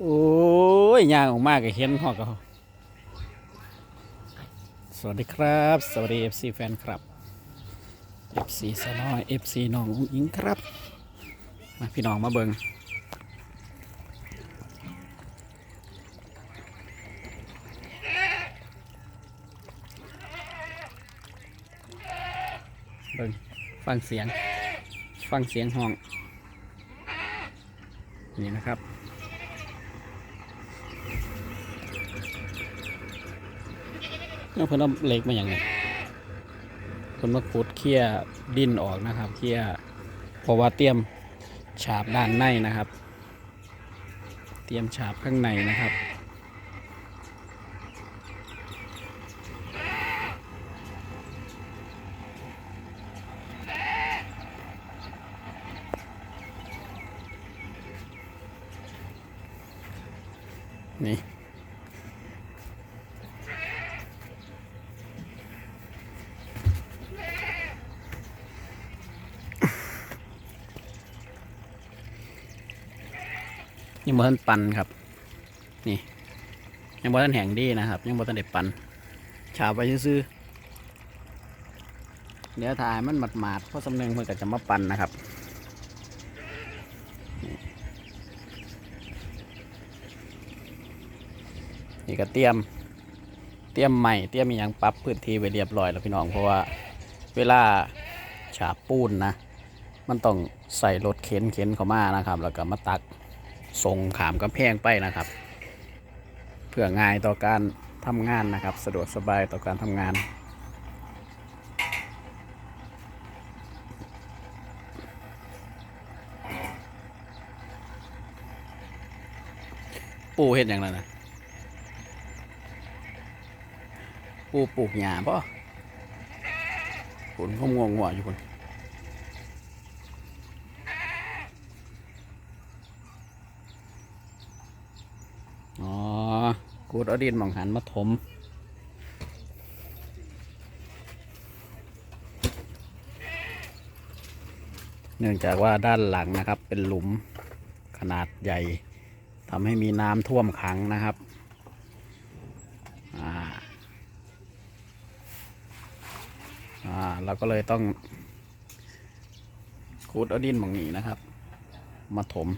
โอ้ยยางออกมากก็เห็นหอกก็สวัสดีครับ สวัสดี FC แฟนครับ FC สน้อย FC น้องอุ้งอิงครับ มาพี่น้องมาเบิงเบิงฟังเสียง ฟังเสียงห้อง นี่นะครับ เนี่ยเพิ่นเอาเหล็กมาอย่างไงเพิ่นมาขุดเคลียดินออกนะครับ เคลียเพราะว่าเตรียมฉาบด้านในนะครับ เตรียมฉาบข้างในนะครับนี่ ยังบ่ทันปันครับ นี่ ยังบ่ทันแห้งดีนะครับ ยังบ่ทันได้ปันฉาบไปซื้อเดี๋ยวถ่ายมันหมาดๆเพราะสำเนึงเพื่อจะมาปันนะครับนี่ก็เตรียมเตรียมใหม่เตรียมอย่างปรับพื้นที่ไปเรียบร้อยแล้วพี่น้องเพราะว่าเวลาฉาบปูนนะ มันต้องใส่รถเข็นเข็นเข้ามานะครับ แล้วก็มาตัก ส่งขามกำแพงไปนะครับ เพื่อง่ายต่อการทำงานนะครับ สะดวกสบายต่อการทำงานปูเห็นอย่างไรนนะปูปลูกหญ้าป่ะผลเขางวงหัวอยู่คน อ๋อ กูดเอาดินหมองหันมาถมเนื่องจากว่าด้านหลังนะครับ เป็นหลุมขนาดใหญ่ทำให้มีน้ำท่วมขังนะครับอ่าอ่าเราก็เลยต้องคูดเอาดินหมองนี้นะครับ มาถม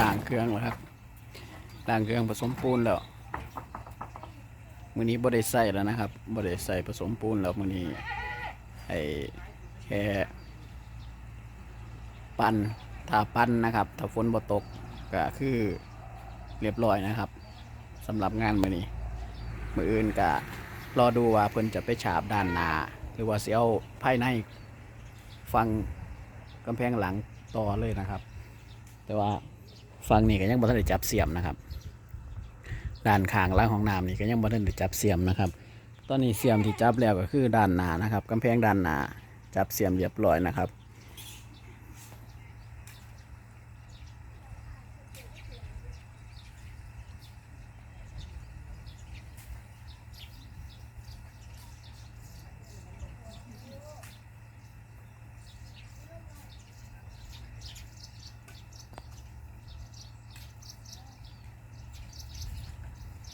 ทางคุณล้างเครื่องแล้วครับล้างเครื่องผสมปูนแล้วมือนี้บ่ได้ใส่แล้วนะครับบ่ได้ใส่ผสมปูนแล้วมือนี้ไอ้แค่ปั้นถ้าปั้นนะครับ ถ้าฝนบ่ตกก็คือเรียบร้อยนะครับสำหรับงานมือนี้ มืออื่นก็รอดูว่าเพิ่นจะไปฉาบด้านหน้าหรือว่าเสียวภายในฟังกำแพงหลังต่อเลยนะครับ แต่ว่า ฟังนี่ก็ยังบ่ทันได้จับเสียมนะครับ ด้านข้างล่างของน้ำนี่ก็ยังบ่ทันได้จับเสียมนะครับ ตอนนี้เสียมที่จับแล้วก็คือด้านหน้านะครับกำแพงด้านหน้าจับเสียมเรียบร้อยนะครับ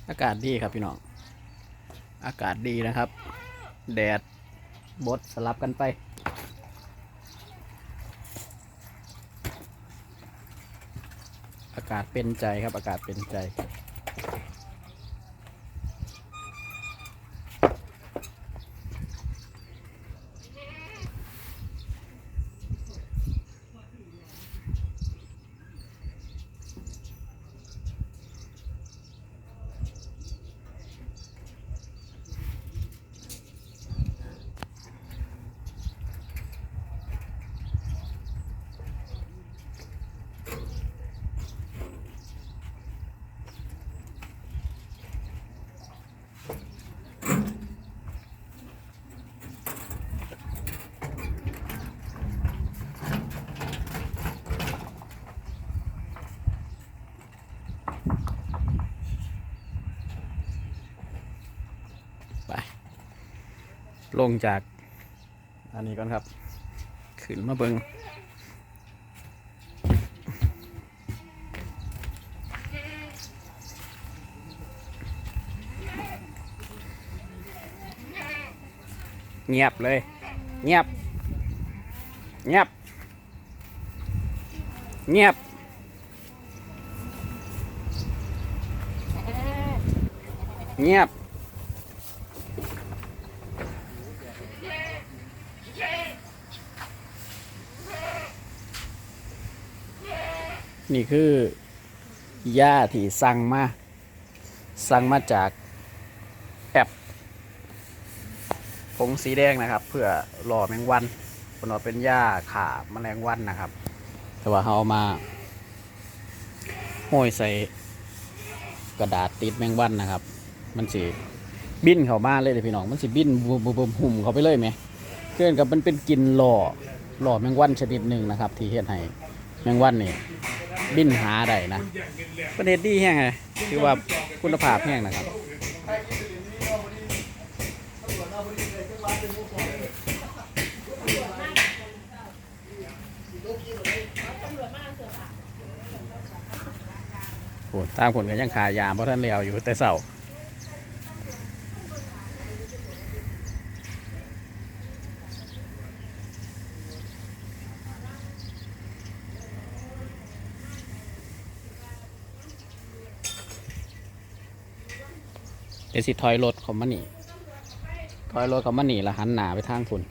อากาศดีครับพี่น้อง อากาศดีนะครับ แดดบดสลับกันไป อากาศเป็นใจครับ อากาศเป็นใจ ลงจาก อันนี้ก่อนครับ ขึ้นมาเบิงเงียบเลย เงียบ เงียบ เงียบ เงียบ นี่คือหญ้าที่สั่งมาสั่งมาจากแอปผงสีแดงนะครับ เพื่อหล่อแมงวันคนว่าเป็นหญ้าขาแมลงวันนะครับ แต่ว่าเขาเอามาห้อยใส่กระดาษติดแมงวันนะครับ มันสิบินเข้ามาเลยเลยพี่น้อง มันสิบินบุบบุบหุ่มเข้าไปเลยไหมเพื่อนกับมันเป็นกลินหล่อหล่อแมงวันชนิดหนึ่งนะครับ ที่เฮ็ดให้แมงวันนี่ บินหาได้นะประเทศดีแห้งไงคือว่าคุณภาพแห้งนะครับโอ้ตามผลก็ยังขายยามเพราะท่านเลียวอยู่แต่เสาเดี๋ยวสิถอยรถของมันนี่ถอยรถของมันนี่ละหันหนาไปทางฝุ่น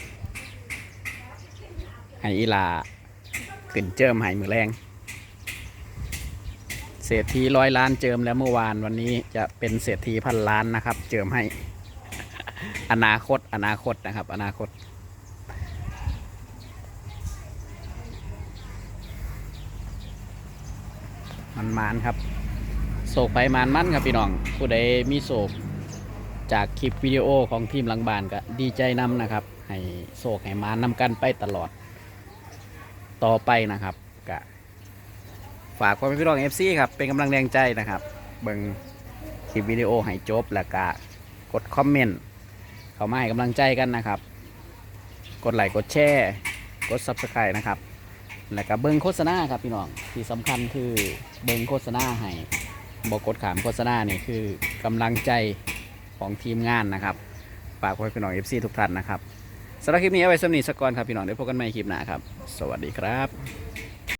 ให้อีลาขึ้นเจิมให้มือแรงเศรษฐีร้อยล้านเจิมแล้วเมื่อวานวันนี้จะเป็นเศรษฐีพันล้านนะครับ เจิมให้ อนาคตอนาคตนะครับ อนาคต มันมานครับโศกไปมานมันครับพี่น้องผู้ใดมีโศก จากคลิปวิดีโอของทีมหลังบานก็ดีใจนำนะครับ ให้โศกให้มานนำกันไปตลอด ต่อไปนะครับกะฝากความเป็นพี่น้องเอฟซีครับ เป็นกำลังแรงใจนะครับ เบิ่งคลิปวิดีโอให้จบแล้วก็กดคอมเมนต์เข้ามาให้กำลังใจกันนะครับ กดไลค์กดแชร์กด Subscribe นะครับแล้วก็เบิ่งโฆษณาครับพี่น้องที่สำคัญคือเบิ่งโฆษณาให้บอกกดขามโฆษณานี่คือกำลังใจ ของทีมงานนะครับฝากไว้พี่น้อง FC ทุกท่านนะครับสำหรับคลิปนี้เอาไว้สำนีสกก่อนครับพี่น้องเดี๋ยวพบกันใหม่คลิปหน้าครับ สวัสดีครับ